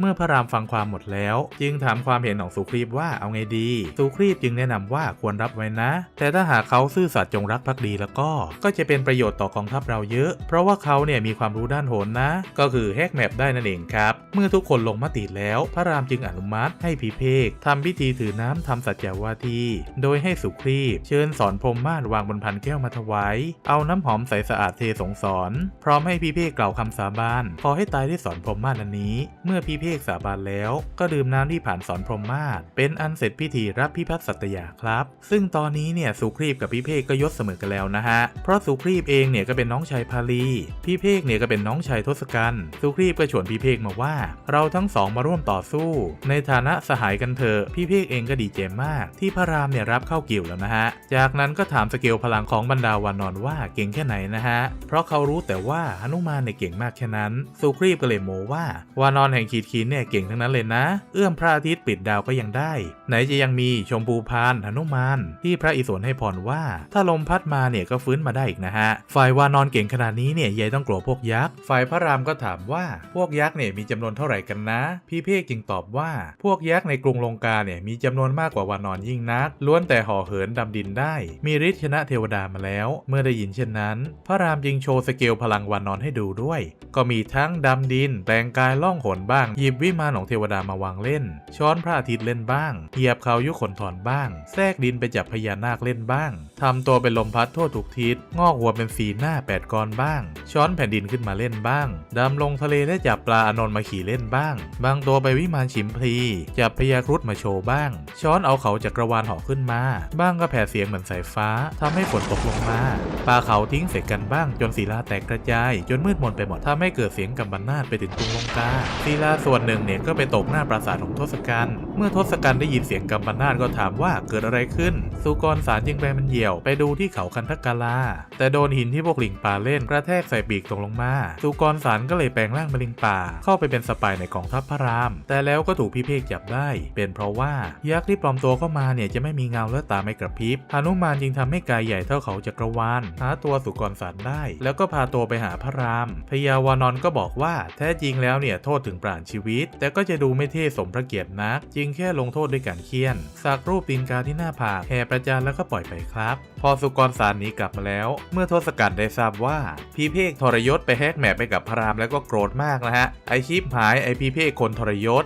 เมื่อพระรามฟังความหมดแล้ว จึงถามความเห็นของสุครีพว่าเอาไงดี สุครีพจึงแนะนำว่าควรรับไว้นะ แต่ถ้าหากเขาซื่อสัตย์จงรักภักดีแล้วก็ ก็จะเป็นประโยชน์ต่อกองทัพเราเยอะ เพราะว่าเขาเนี่ยมีความรู้ด้านโหนนะ ก็คือแฮกแมปได้นั่นเองครับ เมื่อทุกคนลงมติแล้ว พระรามจึงอนุมัติให้พีเพกทำพิธีถือน้ำทำสัจจวาที โดยให้สุครีพเชิญสอนพรมมาศวางบนพันแก้วมาถวาย เอาน้ำหอมใสสะอาดเทสงสอน พร้อมให้พีเพกกล่าวคำสาบาน ขอให้ตายได้สอนพรมมาศอันนี้ เมื่อพีเพกสาบานแล้ว ก็ดื่มน้ำที่ผ่านสอนพรหมมาศเป็นอันเสร็จพิธีรับพิพัฒน์สัตยาครับ ซึ่งตอนนี้เนี่ยสุครีพกับพีเพกก็ยศเสมอกันแล้วนะฮะ เพราะสุครีพเองเนี่ยก็เป็นน้องชายพาลีพีเพกเนี่ยก็เป็นน้องชายทศกัณฐ์สุครีพก็ชวนพีเพกมาว่า เราทั้งสองมาร่วมต่อสู้ ในฐานะสหายกันเถอะพี่เพกเองก็ดีใจมาก ที่พระรามเนี่ยรับเข้ากิ่วแล้วนะฮะ จากนั้นก็ถามสเกลพลังของบรรดาวานอนว่าเก่งแค่ไหนนะฮะ เพราะเขารู้แต่ว่าหนุมานเนี่ยเก่งมากแค่นั้น สุครีพก็เลยโมว่าวานอนแห่งขีดีนเนี่ยเก่งทั้งนั้นเลยนะ เอื้อมพระอาทิตย์ปิดดาวก็ยังได้ ไหนจะยังมีชมพูพานหนุมาน ที่พระอิศวรให้พรว่า ถ้าลมพัดมาเนี่ยก็ฟื้นมาได้อีกนะฮะ ฝ่ายวานอนเก่งขนาดนี้เนี่ยยายต้องกลัวพวกยักษ์ ฝ่ายพระรามก็ถามว่าพวกยักษ์เนี่ยมีจำนวนเท่าไหร่กันนะ พี่เพกจึงตอบว่าพวกยักษ์ในกรุงลงกาเนี่ยมีจำนวนมากกว่าวานอนยิ่งนัก ล้วนแต่ห่อเหินดำดินได้ มีฤทธิ์ชนะเทวดามาแล้ว เมื่อได้ยินเช่นนั้น พระรามจึงโชว์สเกลพลังวานอนให้ดูด้วย ก็มีทั้งดำดินแปลงกายล่องหนบ้างหยิบวิมานของเทวดามาวางเล่น ช้อนพระอาทิตย์เล่นบ้าง เหยียบเขายุขนถอนบ้าง แทรกดินไปจับพญานาคเล่นบ้างทำตัวเป็นลมพัดทั่วทุกทิศ งอกหัวเป็นสีหน้าแปดกรบ้าง ช้อนแผ่นดินขึ้นมาเล่นบ้าง ดำลงทะเลและจับปลาอนนท์มาขี่เล่นบ้าง บางตัวไปวิมานฉิมพลี จับพญาครุฑมาโชว์บ้าง ช้อนเอาเขาจักรวาลห่อขึ้นมา บ้างก็แผ่เสียงเหมือนสายฟ้าทำให้ฝนตกลงมา ปลาเขาทิ้งเสกกันบ้าง จนศิลาแตกกระจาย จนมืดมนไปหมดทำให้เกิดเสียงกำบันนาดไปถึงกรุงลงกาศิลาส่วนนหนึ่งเนี่ยก็ไปตกหน้าปราสาทของทศกัณฐ์ เมื่อทศกัณฐ์ได้ยินเสียงกำบันนาดก็ถามว่าเกิดอะไรขึ้น สุกรสารจึงแปมันเหี่ยวไปดูที่เขาคันทกาลา แต่โดนหินที่พวกลิงป่าเล่นกระแทกใส่ปีกตกลงมา สุกรสารก็เลยแปลงร่างเป็นลิงป่า เข้าไปเป็นสปายในกองทัพพระราม แต่แล้วก็ถูกพี่เพกจับได้ เป็นเพราะว่ายักษ์ที่ปลอมตัวเข้ามาเนี่ยจะไม่มีเงาและตาไม่กระพริบหนุมานจึงทำให้กายใหญ่เท่าเขาจักรวาลหาตัวสุกรสารได้ แล้วก็พาตัวไปหาพระรามพญาวานอนก็บอกว่าแท้จริงแล้วเนี่ยโทษถึงปราณชีวิต แต่ก็จะดูไม่เท่สมพระเกียรตินักจึงงแค่ลงโทษด้วยการเคี่ยนสักรูปตีนกาที่หน้าผากแห่ประจานแล้วก็ปล่อยไปครับ พอสุกรสารหนีกลับมาแล้ว เมื่อทศกัณฐ์ได้ทราบว่าพีเพกทรยศไปแฮกแมปไปกับพระรามแล้วก็โกรธมากนะฮะไอชิปหายไอพีเพกคนทรยศ